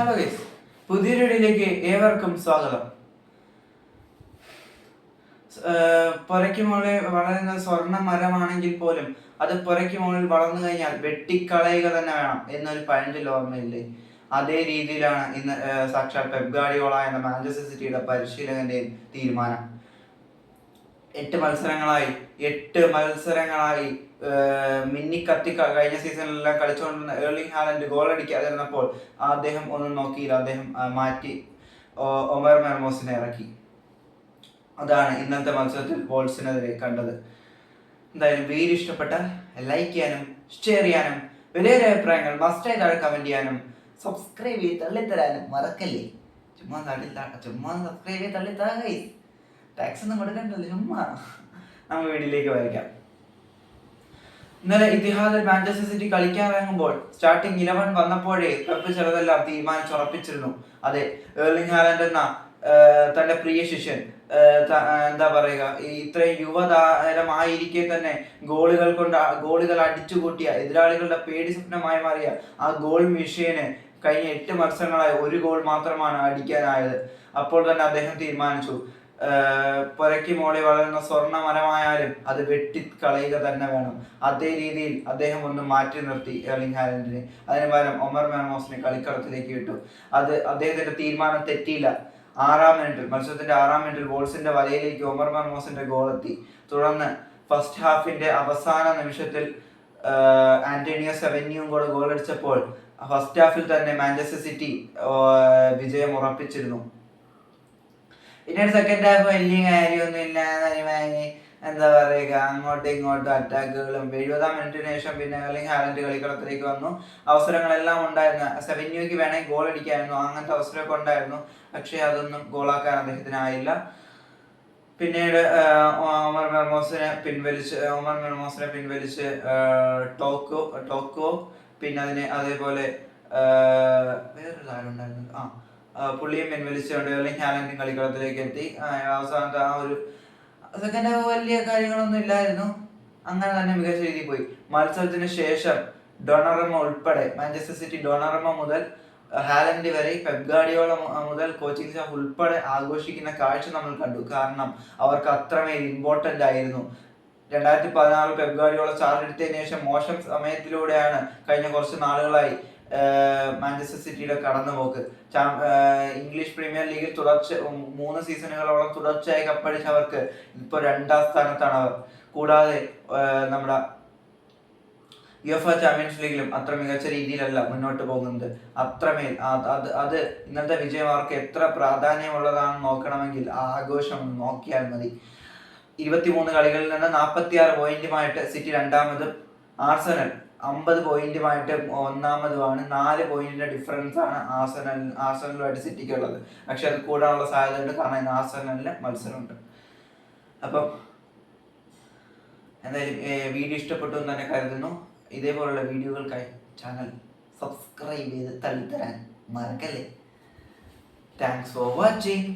Hello guys പുതിയൊരു ഏവർക്കും സ്വാഗതം. പുരയ്ക്കുമുകളിൽ പുരയ്ക്ക് മുകളിൽ വളരുന്ന സ്വർണ മരമാണെങ്കിൽ പോലും അത് പുരയ്ക്ക് മുകളിൽ വളർന്നു കഴിഞ്ഞാൽ വെട്ടിക്കളയുക തന്നെ വേണം എന്നൊരു പഴഞ്ചൊല്ല ഓർമ്മയില്ലേ? അതേ രീതിയിലാണ് ഇന്ന് സാക്ഷാൽ പെപ്ഗാഡിയോള എന്ന മാഞ്ചസ്റ്റർ സിറ്റിയുടെ പരിശീലകന്റെ തീരുമാനം. എട്ട് മത്സരങ്ങളായി എട്ട് മത്സരങ്ങളായി മിന്നി കത്തി കഴിഞ്ഞ സീസണിലെല്ലാം കളിച്ചുകൊണ്ടിരുന്ന ഏർലിംഗ് ഹാലൻഡ് ഗോൾ അടിക്കാതിരുന്നപ്പോൾ അദ്ദേഹം ഒന്നും നോക്കിയില്ല. അദ്ദേഹം മാറ്റി ഒമർ മെർമോസിനെ ഇറക്കി. അതാണ് ഇന്നത്തെ മത്സരത്തിൽ ബോൾസിനെതിരെ കണ്ടത്. എന്തായാലും വീഡിയോ ഇഷ്ടപ്പെട്ട ലൈക്ക് ചെയ്യാനും ഷെയർ ചെയ്യാനും വലിയൊരു അഭിപ്രായങ്ങൾ മസ്റ്റായി താഴെ കമന്റ് ചെയ്യാനും സബ്സ്ക്രൈബ് ചെയ്ത് തള്ളിത്തരാനും മറക്കല്ലേ? ചുമ്മാ തള്ളിത്താ ചുമ്മാ സബ്സ്ക്രൈബ് ചെയ്ത് തള്ളിത്താ ടാക്സ് ഒന്നും കൊടുക്കണ്ടല്ലോ ചുമ്മാ. നമ്മൾ വീട്ടിലേക്ക് വരയ്ക്കാം. ഇന്നലെ ഇതിഹാസ മാഞ്ചസ്റ്റർ സിറ്റി കളിക്കാനിറങ്ങുമ്പോൾ സ്റ്റാർട്ടിംഗ് ഇലവൻ വന്നപ്പോഴേ കപ്പ് ചിലതെല്ലാം തീരുമാനിച്ചുറപ്പിച്ചിരുന്നു. അതെ ഏർലിംഗ് ഹാലൻഡ് എന്ന തന്റെ പ്രിയ ശിഷ്യൻ എന്താ പറയുക ഇത്രയും യുവതാരമായിരിക്കെ തന്നെ ഗോളുകൾ കൊണ്ട് ഗോളുകൾ അടിച്ചുകൂട്ടിയ എതിരാളികളുടെ പേടി സ്വപ്നമായി മാറിയ ആ ഗോൾ മിഷീന് കഴിഞ്ഞ എട്ട് മത്സരങ്ങളായി ഒരു ഗോൾ മാത്രമാണ് അടിക്കാനായത്. അപ്പോൾ തന്നെ അദ്ദേഹം തീരുമാനിച്ചു. ആഹ് പുരയ്ക്ക് മോളി വളരുന്ന സ്വർണ മരമായാലും അത് വെട്ടിക്കളയുക തന്നെ വേണം. അതേ രീതിയിൽ അദ്ദേഹം ഒന്ന് മാറ്റി നിർത്തി എർലിംഗ് ഹാലൻഡിനെ. അതിന് പകരം ഒമർ മെർമോസിനെ കളിക്കളത്തിലേക്ക് വിട്ടു അത് അദ്ദേഹത്തിന്റെ തീരുമാനം തെറ്റിയില്ല. ആറാം മിനിറ്റിൽ മത്സരത്തിന്റെ ആറാം മിനിറ്റിൽ വോൾസിന്റെ വലയിലേക്ക് ഒമർ ഗോൾ എത്തി. തുടർന്ന് ഫസ്റ്റ് ഹാഫിന്റെ അവസാന നിമിഷത്തിൽ ആന്റോണിയോ സെവന്യൂവും കൂടെ ഗോൾ അടിച്ചപ്പോൾ ഫസ്റ്റ് ഹാഫിൽ തന്നെ മാഞ്ചസ്റ്റർ സിറ്റി വിജയം ഉറപ്പിച്ചിരുന്നു. പിന്നീട് സെക്കൻഡ് ഹാഫ് വലിയ കാര്യമൊന്നും ഇല്ലാതെ എന്താ പറയുക അങ്ങോട്ടും ഇങ്ങോട്ടും അറ്റാക്കുകളും എഴുപതാം മിനിറ്റിന് ശേഷം പിന്നെ അല്ലെങ്കിൽ ഹാലൻഡ് കളിക്കളത്തിലേക്ക് വന്നു. അവസരങ്ങളെല്ലാം ഉണ്ടായിരുന്നു. സെവന്യൂക്ക് വേണമെങ്കിൽ ഗോൾ അടിക്കായിരുന്നു. അങ്ങനത്തെ അവസരമൊക്കെ ഉണ്ടായിരുന്നു. പക്ഷേ അതൊന്നും ഗോളാക്കാൻ അദ്ദേഹത്തിനായില്ല പിന്നീട് ഒമർ മെർമോസിനെ പിൻവലിച്ച് ഒമർ മെർമോസിനെ പിൻവലിച്ച് ടോക്കോ ടോക്കോ. പിന്നെ അതിനെ അതേപോലെ വേറൊരു താരം ഉണ്ടായിരുന്നു. ആ പുള്ളിയും പിൻവലിച്ചുകൊണ്ട് അല്ലെങ്കിൽ ഹാലൻഡും കളിക്കളത്തിലേക്ക് എത്തി. അവസാനത്തെ ആ ഒരു സെക്കൻഡ് വലിയ കാര്യങ്ങളൊന്നും ഇല്ലായിരുന്നു. അങ്ങനെ തന്നെ മികച്ച രീതിയിൽ പോയി. മത്സരത്തിന് ശേഷം ഡൊണറമ ഉൾപ്പെടെ മാഞ്ചസ്റ്റർ സിറ്റി ഡൊണറമ മുതൽ ഹാലൻഡ് വരെ പെപ് ഗാർഡിയോള മുതൽ കോച്ചിങ് സ്റ്റാഫ് ഉൾപ്പെടെ ആഘോഷിക്കുന്ന കാഴ്ച നമ്മൾ കണ്ടു. കാരണം അവർക്ക് അത്രമേൽ ഇമ്പോർട്ടന്റ് ആയിരുന്നു. രണ്ടായിരത്തി പതിനാറ് ഗാർഡിയോള ചാർജ് എടുത്തതിന് ശേഷം മോശം സമയത്തിലൂടെയാണ് കഴിഞ്ഞ കുറച്ച് നാളുകളായി മാഞ്ചസ്റ്റർ സിറ്റിയുടെ കടന്നുപോക്ക്. പോക്ക് ഇംഗ്ലീഷ് പ്രീമിയർ ലീഗിൽ തുടർച്ച മൂന്ന് സീസണുകളോളം തുടർച്ചയായി കപ്പടിച്ച അവർക്ക് ഇപ്പൊ രണ്ടാം സ്ഥാനത്താണ് അവർ കൂടാതെ നമ്മുടെ യുഎഫ ചാമ്പ്യൻസ് ലീഗിലും അത്ര മികച്ച രീതിയിലല്ല മുന്നോട്ട് പോകുന്നത്. അത്രമേൽ അത് അത് ഇന്നത്തെ വിജയം അവർക്ക് എത്ര പ്രാധാന്യമുള്ളതാണെന്ന് നോക്കണമെങ്കിൽ ആ ആഘോഷം നോക്കിയാൽ മതി. ഇരുപത്തിമൂന്ന് കളികളിൽ നിന്ന് നാൽപ്പത്തി ആറ് പോയിന്റുമായിട്ട് സിറ്റി രണ്ടാമതും. ആർസനൽ അമ്പത് പോയിന്റുമായിട്ട് ഒന്നാമതുമാണ്. നാല് പോയിന്റിന്റെ ഡിഫറൻസ് ആണ് ആസനൽ ആസനലുമായിട്ട് സിറ്റിക്ക് ഉള്ളത് പക്ഷെ അത് കൂടാനുള്ള സാധ്യത ഉണ്ട് കാരണം ഇന്ന് ആർസനലിന് മത്സരമുണ്ട്. അപ്പം എന്തായാലും വീഡിയോ ഇഷ്ടപ്പെട്ടു എന്ന് തന്നെ കരുതുന്നു. ഇതേപോലുള്ള വീഡിയോകൾക്കായി ചാനൽ സബ്സ്ക്രൈബ് ചെയ്ത് തള്ളിത്തരാൻ മറക്കല്ലേ. Thanks for watching